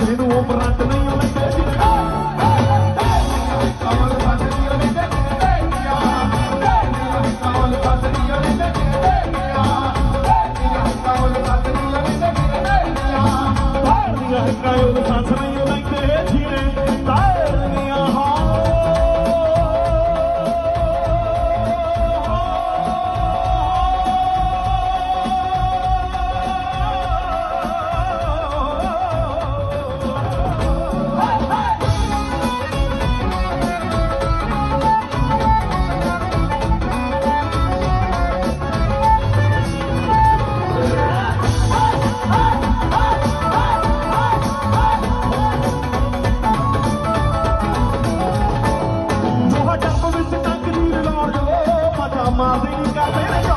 ਜਿਹਨੂੰ ਉਹ ਬਰੰਟ ਨਹੀਂ ਆਉਂਦੇ ਕਮਲ ਫਸਦੀ ਉਹਨੇ ਤੇ ਕਮਲ ਫਸਦੀ ਉਹਨੇ ਤੇ ਕਮਲ ਫਸਦੀ ਉਹਨੇ ਤੇ ਭਾਰਦੀਆਂ ਹੱਕਾਂ ਉਹ ਫਸ ਨਹੀਂ ordem de.